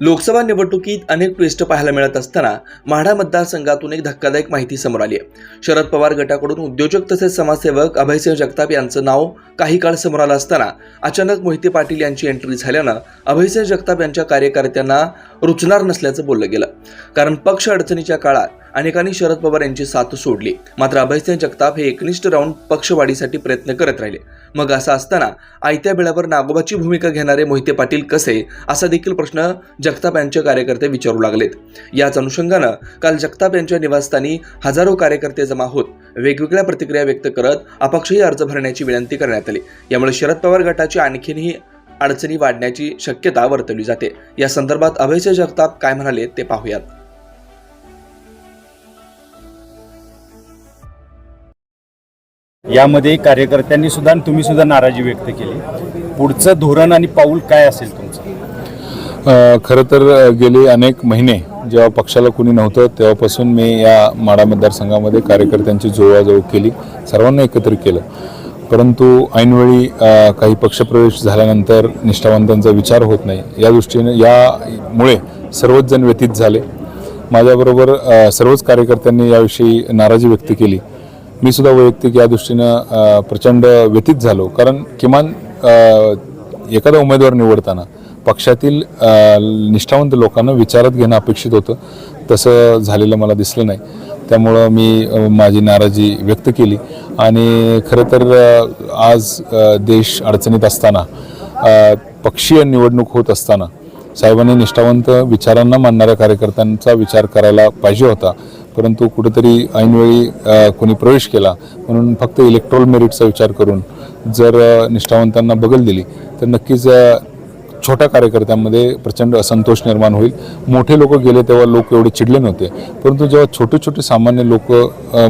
लोकसभा निवडणुकीत अनेक ट्विस्ट पाहायला मिळत असताना माढा मतदारसंघातून एक धक्कादायक माहिती समोर आली आहे. शरद पवार गटाकडून उद्योजक तसेच समाजसेवक अभयसिंह जगताप यांचं नाव काही काळ समोर आलं असताना अचानक मोहिते पाटील यांची एंट्री झाल्यानं अभयसिंह जगताप यांच्या कार्यकर्त्यांना रुचणार नसल्याचं बोललं गेलं. कारण पक्ष अडचणीच्या काळात अनेकांनी शरद पवार यांची साथ सोडली. मात्र अभयसिंह जगताप हे एकनिष्ठ राहून पक्षवाढीसाठी प्रयत्न करत राहिले. मग असं असताना आयत्या वेळावर नागोबाची भूमिका घेणारे मोहिते पाटील कसे? असा देखील प्रश्न जगताप यांचे कार्यकर्ते विचारू लागलेत. याच अनुषंगानं काल जगताप यांच्या निवासस्थानी हजारो कार्यकर्ते जमा होत वेगवेगळ्या प्रतिक्रिया व्यक्त करत अपक्षही अर्ज भरण्याची विनंती करण्यात आली. यामुळे शरद पवार गटाची आणखीनही अडचणी वाढण्याची शक्यता वर्तवली जाते. या संदर्भात अभयचे जगताप काय म्हणाले ते पाहूयात. यामध्ये कार्यकर्त्यांनी सुद्धा आणि तुम्ही सुद्धा नाराजी व्यक्त केली. पुढचं धोरण आणि पाऊल काय असेल तुमचं? खरं तर गेले अनेक महिने जेव्हा पक्षाला कुणी नव्हतं तेव्हापासून मी या माडा मतदारसंघामध्ये कार्यकर्त्यांची जुळवाजुळव केली सर्वांना एकत्र केलं. परंतु ऐनवेळी काही पक्षप्रवेश झाल्यानंतर निष्ठावंतांचा विचार होत नाही. या दृष्टीने यामुळे सर्वच जण व्यतीत झाले. माझ्याबरोबर सर्वच कार्यकर्त्यांनी याविषयी नाराजी व्यक्त केली. मी सुद्धा वैयक्तिक या दृष्टीनं प्रचंड व्यतीत झालो. कारण किमान एखादा उमेदवार निवडताना पक्षातील निष्ठावंत लोकांना विचारात घेणं अपेक्षित होतं. तसं झालेलं मला दिसलं नाही. त्यामुळं मी माझी नाराजी व्यक्त केली. आणि खरं तर आज देश अडचणीत असताना पक्षीय निवडणूक होत असताना साहेबांनी निष्ठावंत विचारांना मानणाऱ्या कार्यकर्त्यांचा विचार करायला पाहिजे होता. परंतु कुठेतरी ऐनवेळी कोणी प्रवेश केला म्हणून फक्त इलेक्ट्रॉल मेरिटचा विचार करून जर निष्ठावंतांना बगल दिली तर नक्कीच छोट्या कार्यकर्त्यांमध्ये प्रचंड असंतोष निर्माण होईल. मोठे लोक गेले तेव्हा लोक एवढे चिडले नव्हते. परंतु जेव्हा छोटे छोटे सामान्य लोक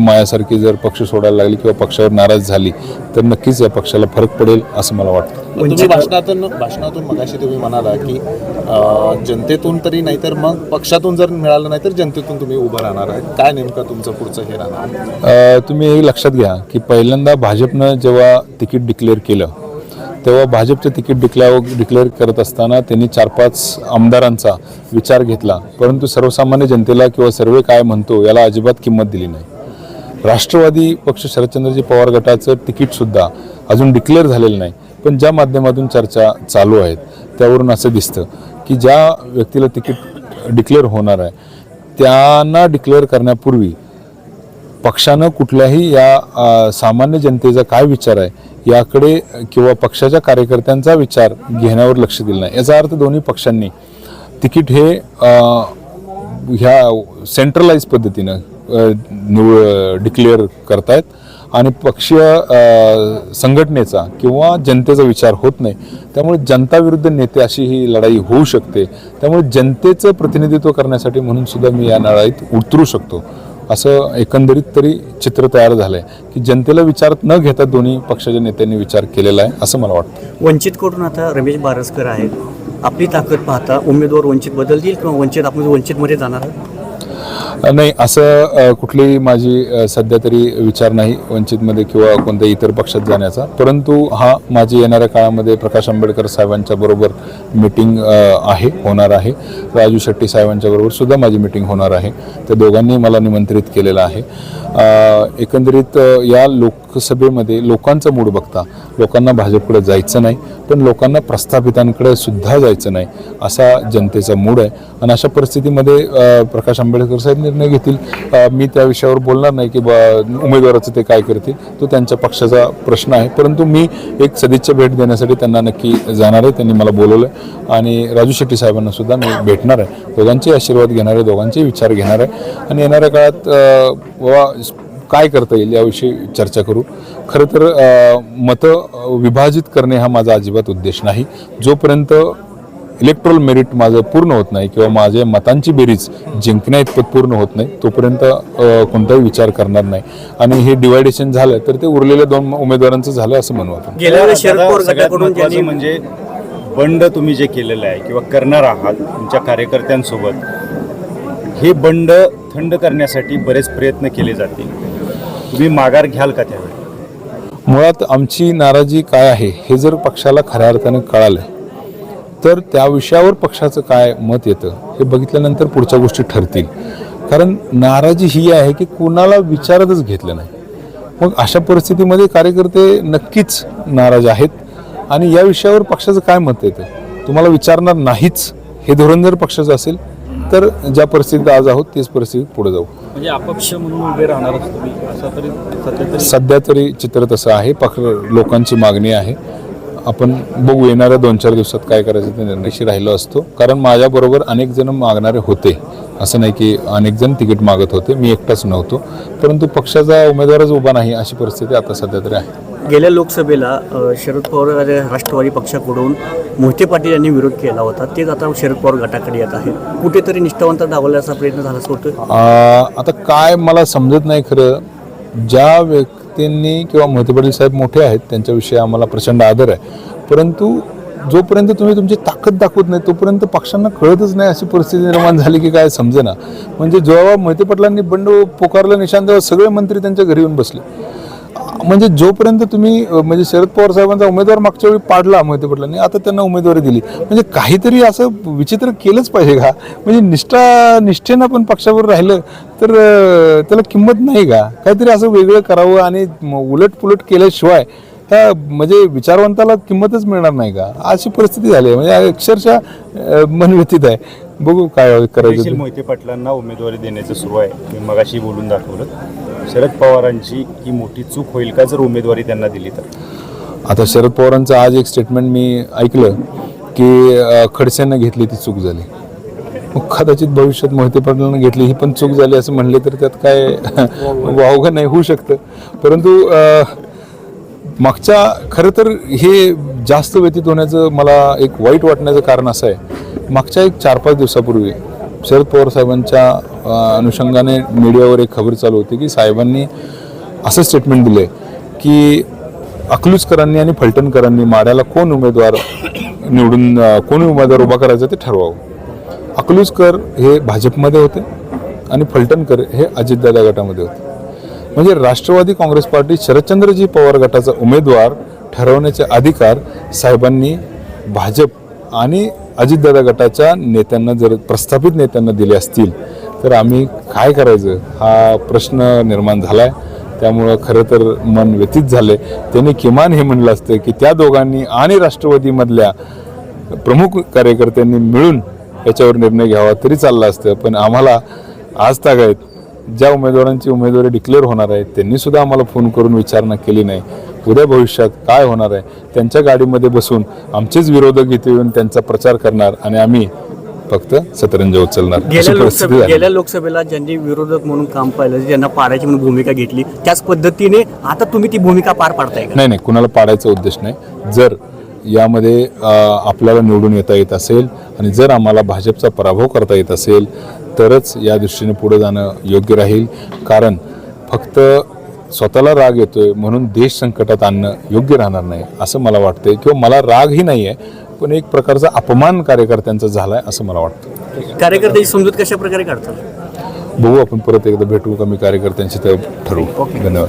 मायासारखी जर पक्ष सोडायला लागली किंवा पक्षावर नाराज झाली तर नक्कीच या पक्षाला फरक पडेल असं मला वाटतं. तुम्ही भाषणातून भाषणातून मगाशी तुम्ही म्हणाला की जनतेतून तरी नाहीतर मग पक्षातून जर मिळालं नाही तर जनतेतून तुम्ही उभं राहणार आहे. काय नेमकं तुमचं पुढचं हे राहणार? तुम्ही हे लक्षात घ्या की पहिल्यांदा भाजपनं जेव्हा तिकीट डिक्लेअर केलं तेव्हा भाजपचं तिकीट डिक्लेअर डिक्लेअर करत असताना त्यांनी चार पाच आमदारांचा विचार घेतला. परंतु सर्वसामान्य जनतेला किंवा सर्वे काय म्हणतो याला अजिबात किंमत दिली नाही. राष्ट्रवादी पक्ष शरदचंद्रजी पवार गटाचं तिकीटसुद्धा अजून डिक्लेअर झालेलं नाही. पण ज्या माध्यमातून चर्चा चालू आहेत त्यावरून असं दिसतं की ज्या व्यक्तीला तिकीट डिक्लेअर होणार आहे त्यांना डिक्लेअर करण्यापूर्वी पक्षानं कुठल्याही या सामान्य जनतेचा काय विचार आहे याकडे किंवा पक्षाच्या कार्यकर्त्यांचा विचार घेण्यावर लक्ष दिलं नाही. याचा अर्थ दोन्ही पक्षांनी तिकीट हे ह्या सेंट्रलाइज पद्धतीनं निव डिक्लेअर करतायत आणि पक्षीय संघटनेचा किंवा जनतेचा विचार होत नाही. त्यामुळे जनता विरुद्ध नेते अशी ही लढाई होऊ शकते. त्यामुळे जनतेचं प्रतिनिधित्व करण्यासाठी म्हणून सुद्धा मी या लढाईत उतरू शकतो. असं एकंदरीत तरी चित्र तयार झालं आहे की जनतेला विचारात न घेता दोन्ही पक्षाच्या नेत्यांनी विचार केलेला आहे असं मला वाटतं. वंचितकडून आता रमेश बारसकर आहेत. आपली ताकद पाहता उमेदवार वंचित बदलतील किंवा वंचित आपण वंचितमध्ये जाणार नाही असं कुठलीही माझी सध्या तरी विचार नाही वंचितमध्ये किंवा कोणत्याही इतर पक्षात जाण्याचा. परंतु हा माझी येणाऱ्या काळामध्ये प्रकाश आंबेडकर साहेबांच्या बरोबर मिटिंग आहे होणार आहे. राजू शेट्टी साहेबांच्या बरोबर सुद्धा माझी मिटिंग होणार आहे. त्या दोघांनी मला निमंत्रित केलेलं आहे. एकंदरीत या लोकसभेमध्ये लोकांचा मूड बघता लोकांना भाजपकडे जायचं नाही पण लोकांना प्रस्थापितांकडे सुद्धा जायचं नाही असा जनतेचा मूड आहे. आणि अशा परिस्थितीमध्ये प्रकाश आंबेडकर साहेब निर्णय घेतील. मी त्या विषयावर बोलणार नाही की बा उमेदवाराचं ते काय करतील. तो त्यांच्या पक्षाचा प्रश्न आहे. परंतु मी एक सदिच्छा भेट देण्यासाठी त्यांना नक्की जाणार आहे. त्यांनी मला बोलवलं आहे. आणि राजू शेट्टी साहेबांना सुद्धा मी भेटणार आहे. दोघांचे आशीर्वाद घेणार आहे. दोघांचे विचार घेणार आहे. आणि येणाऱ्या काळात बाबा काय करता येईल याविषयी चर्चा करू. खरं तर मतं विभाजित करणे हा माझा अजिबात उद्देश नाही. जोपर्यंत इलेक्ट्रॉल मेरिट माझं पूर्ण होत नाही किंवा माझ्या मतांची बेरीज जिंकण्या इतपत पूर्ण होत नाही तोपर्यंत कोणताही विचार करणार नाही. आणि हे डिवायडेशन झालं तर ते उरलेल्या दोन उमेदवारांचं झालं असं म्हणू म्हणजे बंड तुम्ही जे केलेलं आहे किंवा करणार आहात तुमच्या कार्यकर्त्यांसोबत हे बंड थंड करण्यासाठी बरेच प्रयत्न केले जातील. तुम्ही माघार घ्याल का त्यावेळी? मुळात आमची नाराजी काय आहे हे जर पक्षाला खऱ्या अर्थानं कळालं तर त्या विषयावर पक्षाचं काय मत येतं हे बघितल्यानंतर पुढच्या गोष्टी ठरतील. कारण नाराजी ही आहे की कुणाला विचारतच घेतलं नाही. मग अशा परिस्थितीमध्ये कार्यकर्ते नक्कीच नाराज आहेत आणि या विषयावर पक्षाचं काय मत येतं? तुम्हाला विचारणार नाहीच हे धोरण जर पक्षाचं असेल तर ज्या परिस्थितीत आज आहोत तीच परिस्थितीत पुढे जाऊ. म्हणजे अपक्ष म्हणून उभे तरी सध्या तरी चित्र तसं आहे. पक्ष लोकांची मागणी आहे. आपण बघू येणाऱ्या दोन चार दिवसात काय करायचं ते निर्णयशी राहिलो असतो. कारण माझ्याबरोबर अनेक जण मागणारे होते. असं नाही की अनेक जण तिकीट मागत होते. मी एकटाच नव्हतो. परंतु पक्षाचा उमेदवारच उभा नाही अशी परिस्थिती आता सध्या तरी आहे. गेल्या लोकसभेला शरद पवार राष्ट्रवादी पक्षाकडून मोहिते पाटील यांनी विरोध केला होता. तेच आता शरद पवार गटाकडे येत आहे कुठेतरी निष्ठावंत डावल्याचा प्रयत्न झाला असं आता काय मला समजत नाही खरं. ज्या व्यक्तींनी किंवा मोहिते पाटील साहेब मोठे आहेत त्यांच्याविषयी आम्हाला प्रचंड आदर आहे. परंतु जोपर्यंत तुम्ही तुमची ताकद दाखवत नाही तोपर्यंत पक्षांना कळतच नाही अशी परिस्थिती निर्माण झाली की काय समजेना. म्हणजे जेव्हा मोहिते पाटलांनी बंड पुकारलं निशांत तेव्हा सगळे मंत्री त्यांच्या घरी येऊन बसले. म्हणजे जोपर्यंत तुम्ही म्हणजे शरद पवार साहेबांचा उमेदवार मागच्या वेळी पाडला मोहिते पाटलांनी आता त्यांना उमेदवारी दिली. म्हणजे काहीतरी असं विचित्र केलंच पाहिजे का? म्हणजे निष्ठा निष्ठेनं पण पक्षावर राहिलं तर त्याला किंमत नाही का? काहीतरी असं वेगळं करावं आणि उलट पुलट केल्याशिवाय त्या म्हणजे विचारवंताला किंमतच मिळणार नाही का? अशी परिस्थिती झाली आहे. म्हणजे अक्षरशः अ, मन व्यथित आहे. बघू काय करायचं. मोहिते पाटलांना उमेदवारी देण्याचं सुरू आहे. मी मगाशी बोलून दाखवलं. शरद पवारांची ही मोठी चूक होईल का जर उमेदवारी त्यांना दिली तर? आता शरद पवारांचं आज एक स्टेटमेंट मी ऐकलं की खडसेंना घेतली ती चूक झाली. कदाचित भविष्यात मोहिते पाटलांना घेतली ही पण चूक झाली असं म्हणले तर त्यात काय वावगं नाही होऊ शकतं. परंतु मागच्या खरं तर हे जास्त व्यतीत होण्याचं मला एक वाईट वाटण्याचं कारण असं आहे. मागच्या एक चार पाच दिवसापूर्वी शरद पवार साहेबांच्या अनुषंगाने मीडियावर एक खबर चालू होती की साहेबांनी असं स्टेटमेंट दिलं की अकलूजकरांनी आणि फलटणकरांनी माड्याला कोण उमेदवार निवडून कोण उमेदवार उभा करायचा ते ठरवावं. अकलूजकर हे भाजपमध्ये होते आणि फलटणकर हे अजितदादा गटामध्ये होते. म्हणजे राष्ट्रवादी काँग्रेस पार्टी शरदचंद्रजी पवार गटाचा उमेदवार ठरवण्याचे अधिकार साहेबांनी भाजप आणि अजितदादा गटाच्या नेत्यांना जर प्रस्थापित नेत्यांना दिले असतील तर आम्ही काय करायचं? हा प्रश्न निर्माण झाला आहे त्यामुळं खरं तर मन व्यतीत झाले त्यांनी किमान हे म्हणलं असतं की त्या दोघांनी आणि राष्ट्रवादीमधल्या प्रमुख कार्यकर्त्यांनी मिळून याच्यावर निर्णय घ्यावा तरी चाललं असतं. पण आम्हाला आज तागायत ज्या उमेदवारांची उमेदवारी डिक्लेअर होणार आहे त्यांनीसुद्धा आम्हाला फोन करून विचारणा केली नाही. उद्या भविष्यात काय होणार आहे? त्यांच्या गाडीमध्ये बसून आमचेच विरोधक इथे येऊन त्यांचा प्रचार करणार आणि आम्ही फक्त सतरंज उचलणार. गेल्या लोकसभेला ज्यांनी विरोधक म्हणून काम पाहिलं ज्यांना पाडायची म्हणून भूमिका घेतली त्याच पद्धतीने आता तुम्ही ती भूमिका पार पाडताय नाही नाही कुणाला पाडायचा उद्देश नाही. जर यामध्ये आपल्याला निवडून येता येत असेल आणि जर आम्हाला भाजपचा पराभव करता येत असेल तरच या दृष्टीने पुढे जाणं योग्य राहील. कारण फक्त स्वतःला राग येतोय म्हणून देश संकटात आणणं योग्य राहणार नाही असं मला वाटतंय. किंवा मला रागही नाही आहे पण एक प्रकारचा अपमान कार्यकर्त्यांचा झाला आहे असं मला वाटतं. कार्यकर्त्याची समजूत कशा प्रकारे काढतात? बघू आपण परत एकदा भेटू कमी कार्यकर्त्यांशी तर ठरवू. धन्यवाद.